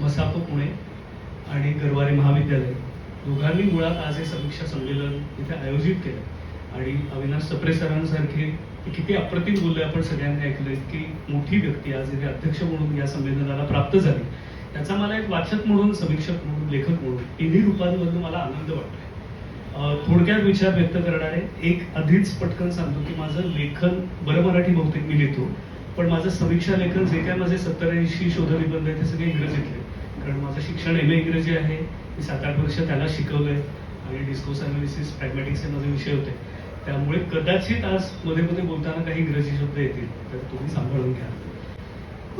मसाप पुणे आणि गरवारे महाविद्यालय. दोघांनी मुळात आज हे समीक्षा संमेलन इथे आयोजित केलं. आणि अविनाश सप्रे सरांसारखे किती अप्रतिम बोलले आपण सगळ्यांनी ऐकलं इतकी मोठी व्यक्ती आज इथे अध्यक्ष म्हणून या संमेलनाला प्राप्त झाली. त्याचा मला एक वाचक म्हणून समीक्षक म्हणून लेखक म्हणून तिन्ही रूपांमधून मला आनंद वाटतोय. थोडक्यात विचार व्यक्त करणारे एक आधीच पटकन सांगतो की माझं लेखन बरं मराठी बहुतेक मी लिहितो पण माझं समीक्षा लेखन जे काय माझे सत्तर ऐंशी शोधनिबंध आहे ते सगळे इंग्रजीतले. कारण माझं शिक्षण एम ए इंग्रजी आहे. मी सात आठ वर्ष त्याला शिकवलंय. आणि डिस्कोस अनालिसिस प्रॅग्मॅटिक्स हे माझे विषय होते. त्यामुळे कदाचित आज मध्ये मध्ये बोलताना काही इंग्रजी शब्द येतील तर तुम्ही सांभाळून घ्या.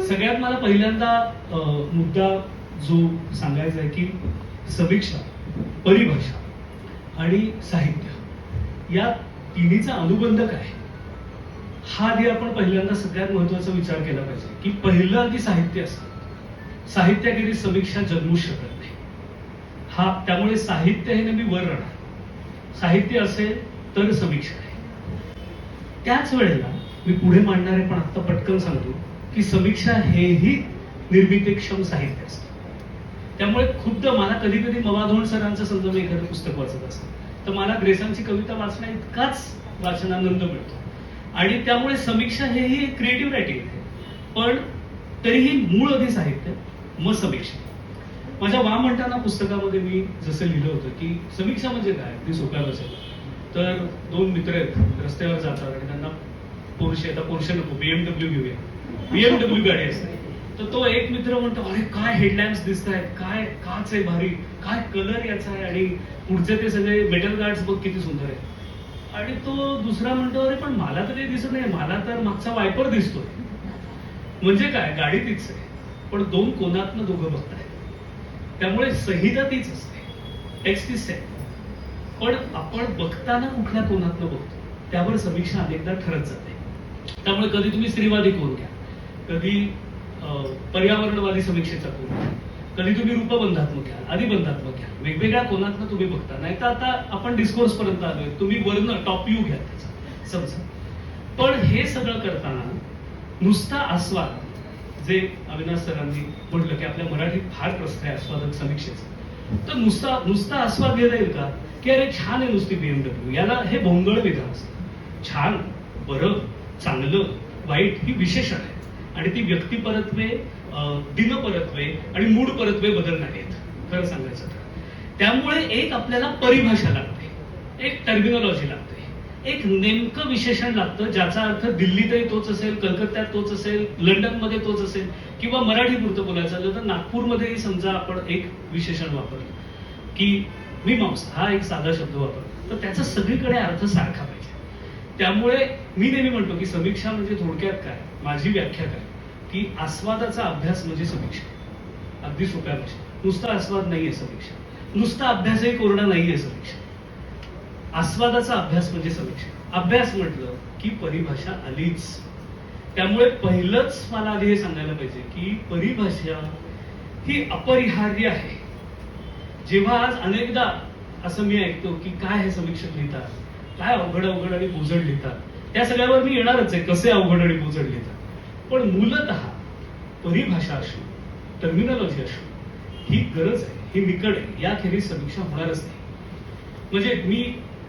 सगळ्यात मला पहिल्यांदा अं, मुद्दा जो सांगायचा आहे की समीक्षा परिभाषा आणि साहित्य या तिन्हीचा अनुबंध काय हा आधी आपण पहिल्यांदा सगळ्यात महत्त्वाचा विचार केला पाहिजे की पहिलं आधी साहित्य असतं. साहित्याखेरीज समीक्षा जन्मू शकत नाही. हा त्यामुळे साहित्य हे नेहमी वर राहणार. साहित्य असेल तर समीक्षा आहे. त्याच वेळेला मी पुढे मांडणारे पण आता पटकन सांगतो की समीक्षा हेही निर्मितीक्षम साहित्य असतं. त्यामुळे खुद्द मला कधी कधी मवाधोन सरांचं समजा मी एखादं पुस्तक वाचत असतं तर मला ग्रेसांची कविता वाचण्या इतकाच वाचनानंद मिळतो. आणि त्यामुळे समीक्षा हेही एक क्रिएटिव्ह रायटिंग आहे. पण तरीही मूळ आधी साहित्य मग समीक्षा. माझ्या वा म्हणताना पुस्तकामध्ये मी जसं लिहिलं होतं की समीक्षा म्हणजे काय? अगदी सोप्याला असेल. तर दोन मित्र आहेत रस्त्यावर जातात आणि त्यांना पोर्शे आता पोर्शे नको बीएमडब्ल्यू घेऊया. बीएमडब्ल्यू गाडी असते. तर तो एक मित्र म्हणतो अरे काय हेडलाईन्स दिसत आहेत काय काच आहे भारी. काय कलर याचा आहे आणि पुढचे ते सगळे मेटल गार्ड्स बघ किती सुंदर आहे आणि तो दुसरा म्हणतो अरे पण मला तर काही दिसत नाही. मला तर मागचा वायपर दिसतोय. म्हणजे काय? गाडी तीच आहे. पण दोन कोणातनं दोघं बघताय. त्यामुळे संहिता तीच असते. टेक्स्ट आहे पण आपण बघताना कुठल्या कोणातनं बघतो? त्यावर समीक्षा अनेकदा ठरत जाते. त्यामुळे कधी तुम्ही स्त्रीवादी कोण घ्या? कधी अं, पर्यावरणवादी समीक्षेचा कोण घ्या? कधी तुम्ही रूपबंधात्मक घ्या अधिबंधात्मक घ्या. वेगवेगळ्या कोणातनं तुम्ही बघता. नाही तर आता आपण डिस्कोर्स पर्यंत आलोय. तुम्ही वर्ण टॉप यू घ्या त्याचा. समजा. पण हे सगळं करताना नुसता आस्वाद जे अविनाश सरांनी म्हटलं की आपल्या मराठीत फार प्रश्न आहे आस्वादक समीक्षेचा. तर नुसता नुसता आस्वाद घेता येईल का? की अरे छान आहे नुसती बीएमडब्ल्यू याला हे भोंगळ विधान. असतं छान बरं चांगलं वाईट ही विशेषण आहे. आणि ती व्यक्तिपरत्वे अं, दिनपरत्वे आणि मूड परत्वे बदलणारी आहेत. खरं सांगायचं तर. त्यामुळे एक आपल्याला परिभाषा लागते. एक टर्मिनॉलॉजी लागते. एक नेमकं विशेषण लागतं ज्याचा अर्थ दिल्लीतही तोच असेल कलकत्त्यात तोच असेल लंडनमध्ये तोच असेल किंवा मराठी पुरतं बोलायचं झालं तर नागपूरमध्येही समजा आपण एक विशेषण वापरलं की मीमांस हा एक साधा शब्द वापरतो तर त्याचा सगळीकडे अर्थ सारखा पाहिजे. त्यामुळे मी नेहमी म्हणतो की समीक्षा म्हणजे थोडक्यात काय? माझी व्याख्या काय? की आस्वादाचा अभ्यास म्हणजे समीक्षा. अगदी सोप्या भाषेत. नुसता आस्वाद नाहीये समीक्षा. नुसता अभ्यासही कोरडा नाहीये समीक्षा. आस्वादाचा अभ्यास म्हणजे समीक्षा. अभ्यास म्हटलं की परिभाषा आलीच. त्यामुळे पहिलंच मला आधी हे सांगायला पाहिजे की परिभाषा ही अपरिहार्य आहे. जेव्हा आज अनेकदा असं मी ऐकतो की काय हे समीक्षक लिहितात काय अवघड अवघड आणि बोजड लिहितात. त्या सगळ्यावर मी येणारच आहे कसे अवघड आणि बोजड लिहितात. पण मूलत परिभाषा असो टर्मिनॉलॉजी असो ही गरज आहे ही निकड आहे. याखेरीज समीक्षा होणारच नाही. म्हणजे मी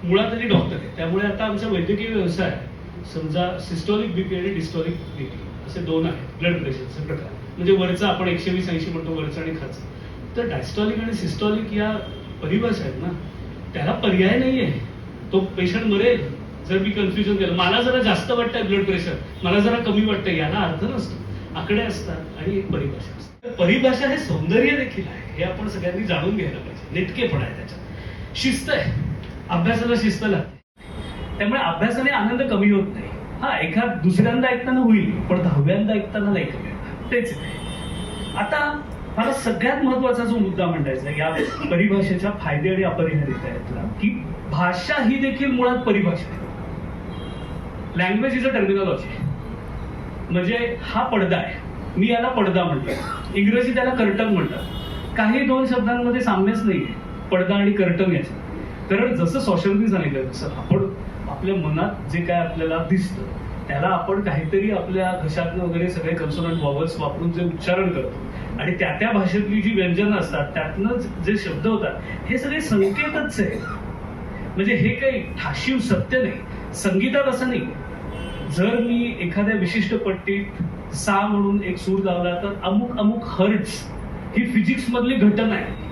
मुळात आधी डॉक्टर आहे. त्यामुळे आता आमचा वैद्यकीय व्यवसाय समजा सिस्टॉलिक बीपी आणि डिस्टॉलिक बीपी असे दोन आहेत ब्लड प्रेशरचे प्रकार. म्हणजे वरचा आपण एकशे वीस ऐंशी म्हणतो वरचा आणि खाचं तर डायस्टॉलिक आणि सिस्टॉलिक या परिभाषा आहेत ना त्याला पर्याय नाही आहे तो पेशंट मरेल जर मी कन्फ्युजन केलं. मला जरा जास्त वाटतंय ब्लड प्रेशर मला जरा कमी वाटतंय याला अर्थ नसतो. आकडे असतात आणि एक परिभाषा असते. तर परिभाषा हे सौंदर्य देखील आहे हे आपण सगळ्यांनी जाणून घ्यायला पाहिजे. नेटकेपणा आहे त्याच्यात. शिस्त आहे. अभ्यासाला शिस्त लागते. त्यामुळे अभ्यासाने आनंद कमी होत नाही. हा एखाद दुसऱ्यांदा ऐकताना होईल पण दहाव्यांदा ऐकताना नाही कमी तेच आता मला सगळ्यात महत्त्वाचा जो मुद्दा मांडायचा या परिभाषेच्या फायदे आणि अपरिहार्यतेतला की भाषा ही देखील मुळात परिभाषा आहे. लँग्वेज इज अ टर्मिनॉलॉजी म्हणजे हा पडदा आहे. मी याला पडदा म्हणतो. इंग्रजी त्याला कर्टन म्हणतात. काही दोन शब्दांमध्ये साम्यच नाही पडदा आणि कर्टन याचं कारण जसं सोशलनी सांगितलं तसं आपण आपल्या मनात जे काय आपल्याला दिसतं त्याला आपण काहीतरी आपल्या घशातनं वगैरे सगळे कन्सोनंट वॉवल्स वापरून जे उच्चारण करतो. आणि त्या त्या भाषेतली जी व्यंजनं असतात त्यातनं जे शब्द होतात हे सगळे संकेतच आहे म्हणजे हे काही ठाशीव सत्य नाही. संगीतात असं नाही. जर मी एखाद्या विशिष्ट पट्टीत सा म्हणून एक सूर लावला तर अमुक अमुक हर्ट्स ही फिजिक्स मधली घटना आहे.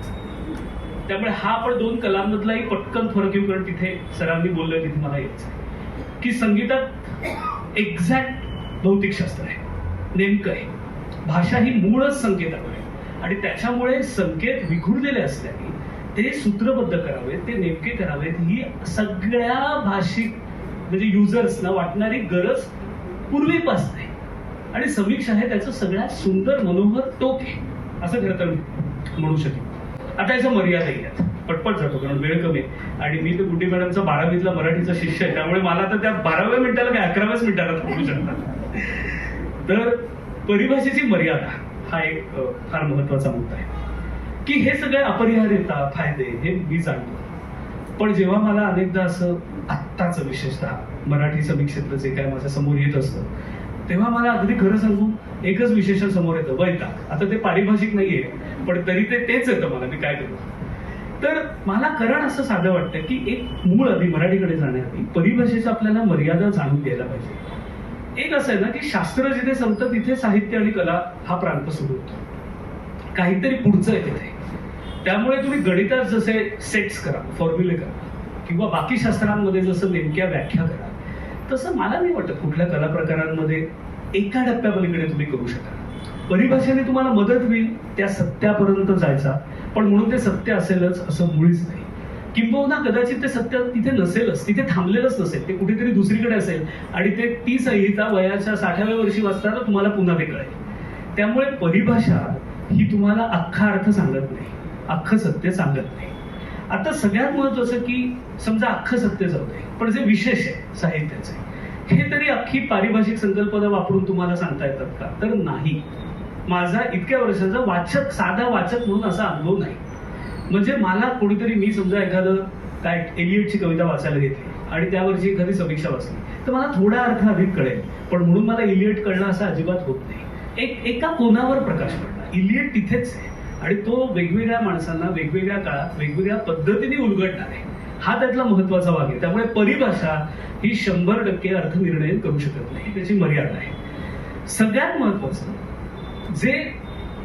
त्यामुळे हा पण दोन कलांमधलाही पटकन फरक येऊ कारण तिथे सरांनी बोललं तिथे मला यायचं की संगीतात एक्झॅक्ट भौतिकशास्त्र आहे. नेमकं आहे. भाषा ही मूळच संकेतावर आहे. आणि त्याच्यामुळे संकेत विखुरलेले असल्याने ते सूत्रबद्ध करावेत ते नेमके करावेत ही सगळ्या भाषिक म्हणजे युजर्सना वाटणारी गरज पूर्वीपासून आहे. आणि समीक्षा हे त्याचं सगळ्यात सुंदर मनोहर टोक आहे. असं खरं तर म्हणू शकेल आता याच्या मर्यादाही आहेत पटपट जातो कारण वेळ कमी आहे. आणि मी तर गुड्डी मॅडमचा बारावीतला मराठीचा शिष्य आहे त्यामुळे मला तर त्या बाराव्या मिनिटाला काय अकराव्याच मिनिटाला थांबू शकतात. तर परिभाषेची मर्यादा हा एक फार महत्त्वाचा मुद्दा आहे. की हे सगळे अपरिहार्यता फायदे हे मी जाणतो. पण जेव्हा मला अनेकदा असं आत्ताचं विशेषतः मराठी समीक्षेतलं जे काय माझ्यासमोर येत असतं तेव्हा मला अगदी खरं सांगू एकच विशेषण समोर येतं वैताग. आता ते पारिभाषिक नाहीये पण तरी ते तेच येतं मला मी काय करू? तर मला कारण असं साधं वाटतं की एक मूळ आधी मराठीकडे जाण्याआधी परिभाषेचा आपल्याला मर्यादा जाणून घ्यायला पाहिजे. एक असं आहे ना की शास्त्र जिथे संपतं तिथे साहित्य आणि कला हा प्रांत सुरू होतो. काहीतरी पुढचं आहे तिथे. त्यामुळे तुम्ही गणितात जसे सेट्स करा फॉर्म्युले करा किंवा बाकी शास्त्रांमध्ये जसं नेमक्या व्याख्या करा तसं मला नाही वाटत कुठल्या कला प्रकारांमध्ये एका टप्प्यापलीकडे तुम्ही करू शकाल. परिभाषेने तुम्हाला मदत होईल त्या सत्यापर्यंत जायचा. पण म्हणून ते सत्य असेलच असं मुळीच नाही. किंबहुना कदाचित ते सत्य तिथे नसेलच तिथे थांबलेलंच नसेल. ते कुठेतरी दुसरीकडे असेल आणि ते ती संहिता वयाच्या साठाव्या वर्षी वाचताना तुम्हाला पुन्हा ते कळेल. त्यामुळे परिभाषा ही तुम्हाला अख्खा अर्थ सांगत नाही. अख्खं सत्य सांगत नाही. आता सगळ्यात महत्वाचं की समजा अख्खं सत्य जाऊ दे पण जे विशेष आहे साहित्याचे हे तरी अख्खी पारिभाषिक संकल्पना वापरून तुम्हाला सांगता येतात का? तर नाही. माझा इतक्या वर्षाचा वाचक साधा वाचक म्हणून असा अनुभव नाही. म्हणजे मला कोणीतरी मी समजा एखादं काय एलियटची कविता वाचायला घेतली आणि त्यावरची एखादी समीक्षा वाचली तर मला थोडा अर्थ अधिक कळेल. पण म्हणून मला इलियट कळणं असं अजिबात होत नाही. एक एका कोणावर प्रकाश पडला. इलियट तिथेच आहे आणि तो वेगवेगळ्या माणसांना वेगवेगळ्या काळात वेगवेगळ्या पद्धतीने उलगडणार. आहे हा त्यातला महत्त्वाचा भाग आहे. त्यामुळे परिभाषा ही शंभर टक्के अर्थनिर्णय करू शकत नाही. त्याची मर्यादा आहे. सगळ्यात महत्वाचं जे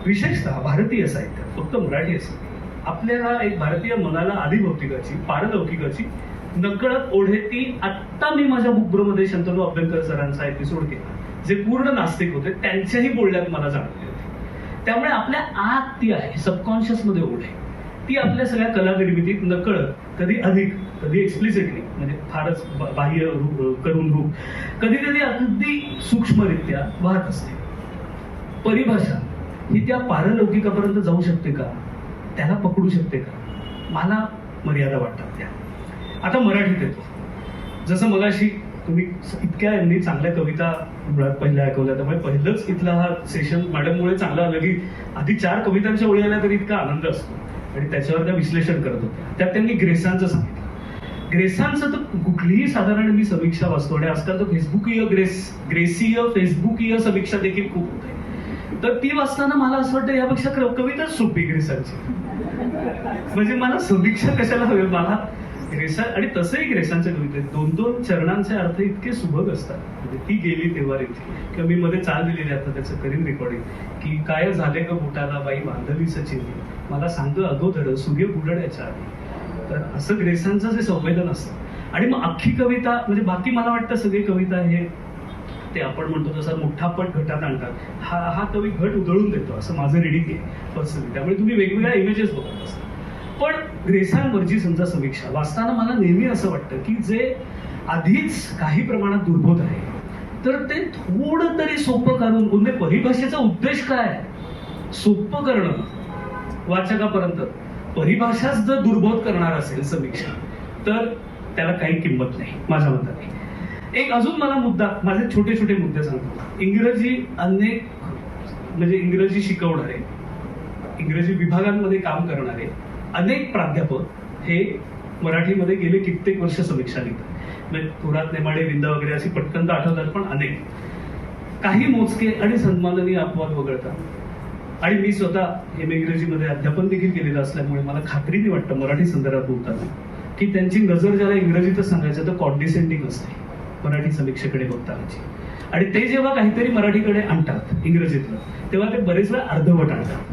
विशेषतः भारतीय साहित्य फक्त मराठी असं आपल्याला एक भारतीय मनाला अधिभौतिकाची पारलौकिकाची नकळत ओढे ती आत्ता मी माझ्या बुकब्रोमध्ये शंतनू अभ्यंकर सरांचा एपिसोड केला जे पूर्ण नास्तिक होते त्यांच्याही बोलण्यात मला जाणवते त्यामुळे आपल्या आत ती आहे सबकॉन्शियसमध्ये ओढ. आहे ती आपल्या सगळ्या कला निर्मितीत नकळत कधी अधिक कधी एक्सप्लिसिटली म्हणजे फारच बा- बाह्य रूप करून रूप कधी कधी अगदी सूक्ष्मरित्या वाहत असते. परिभाषा ही त्या पारलौकिकापर्यंत जाऊ शकते का? त्याला पकडू शकते का? मला मर्यादा वाटतात त्या. आता मराठीत येतो. जसं मगाशी तुम्ही इतक्या यांनी चांगल्या कविता मुळात पहिल्या ऐकवल्या त्यामुळे पहिलंच इथला हा सेशन मॅडममुळे चांगला आलं की आधी चार कवितांच्या ओळी आल्या तरी इतका आनंद असतो. आणि त्याच्यावर त्या विश्लेषण करत होत्या. त्यात त्यांनी ग्रेसांचं सांगितलं. ग्रेसांचं तर कुठलीही साधारण मी समीक्षा वाचतो आणि आजकाल तर फेसबुकीय ग्रेस ग्रेसीय फेसबुकीय समीक्षा देखील खूप होते तर ती वाचताना मला असं वाटतं यापेक्षा क- कविताच सोपी ग्रेसांची. म्हणजे मला समीक्षा कशाला हवी? मला ग्रेसा आणि तसंही ग्रेसांच्या कवितेत दोन दोन चरणांचे अर्थ इतके सुभग असतात. म्हणजे ती गेली तेव्हा रेती किंवा मी मध्ये चाल दिलेली आता त्याचं करीन रेकॉर्डिंग की काय झाले ग बोटाला बाई बांधवी सचिनी? मला सांगतो अगोदर सूर्य बुडण्याच्या आधी. तर असं ग्रेसांचं जे संवेदन असतं. आणि मग अख्खी कविता म्हणजे बाकी मला वाटतं सगळी कविता हे ते आपण म्हणतो तसं मोठा पट घटात आणतात. हा हा कवी घट उधळून देतो. असं माझं रिडिंग आहे. पर्सनली त्यामुळे तुम्ही वेगवेगळ्या इमेजेस बघत असता. पण ग्रेसांवरची समजा समीक्षा. वाचताना मला नेहमी असं वाटतं की जे आधीच काही प्रमाणात दुर्बोध आहे तर ते थोडं तरी सोपं करून म्हणजे परिभाषेचा उद्देश काय सोपं करणं वाचकापर्यंत. परिभाषाच जर दुर्बोध करणार असेल समीक्षा तर त्याला काही किंमत नाही माझ्या मताने. एक अजून मला मुद्दा माझे छोटे छोटे मुद्दे सांगतो. इंग्रजी अनेक म्हणजे इंग्रजी शिकवणारे इंग्रजी विभागांमध्ये काम करणारे अनेक प्राध्यापक हे मराठीमध्ये गेले कित्येक वर्ष समीक्षा लिहितात म्हणजे थोरात नेमाडे विंदा वगैरे अशी पटकन तर आठवतात पण अनेक. काही मोजके आणि सन्माननीय अपवाद वगळतात आणि मी स्वतः एम. इंग्रजीमध्ये अध्यापन देखील केलेलं असल्यामुळे मला खात्रीने वाटतं मराठी संदर्भात बोलताना. की त्यांची नजर ज्याला इंग्रजीतच सांगायचं तर कॉन्डिसेंडिंग असते मराठी समीक्षेकडे बघतानाची. आणि ते जेव्हा काहीतरी मराठीकडे आणतात इंग्रजीतलं तेव्हा ते बरेच वेळा अर्धवट आणतात.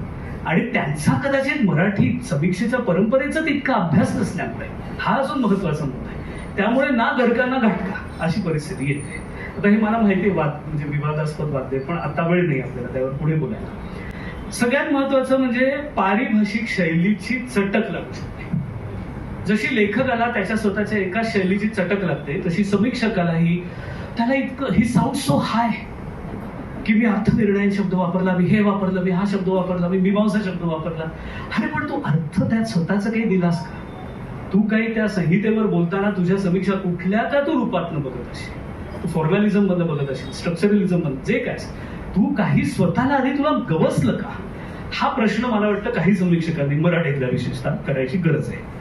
आणि त्यांचा कदाचित मराठी समीक्षेच्या परंपरेचा तितका अभ्यास नसल्यामुळे हा अजून महत्त्वाचा मुद्दा आहे. त्यामुळे ना गडका ना घाटका अशी परिस्थिती येते. आता हे मला माहिती आहे वाद म्हणजे विवादास्पद वाद्य पण आता वेळ नाही आपल्याला त्यावर पुढे बोलायला. सगळ्यात महत्वाचं म्हणजे पारिभाषिक शैलीची चटक लागू शकते जशी लेखकाला त्याच्या स्वतःच्या एका शैलीची चटक लागते तशी समीक्षकालाही त्याला इतकं ही साऊंड सो हाय की मी अर्थनिर्णय शब्द वापरला मी हे वापरलं मी हा शब्द वापरला मी मीमांसा शब्द वापरला. अरे पण तू अर्थ त्यात स्वतःच काही दिलास का? तू काही त्या संहितेवर बोलताना तुझ्या समीक्षा कुठल्या का तू रूपातनं बघत असेल? तू फॉर्मॅलिझम मधलं बघत असेल स्ट्रक्चरलिझममध्ये जे काय तू काही स्वतःला आधी तुला गवसलं का? हा प्रश्न मला वाटतं काही समीक्षकांनी मराठीतल्या विशेषतः करायची गरज आहे.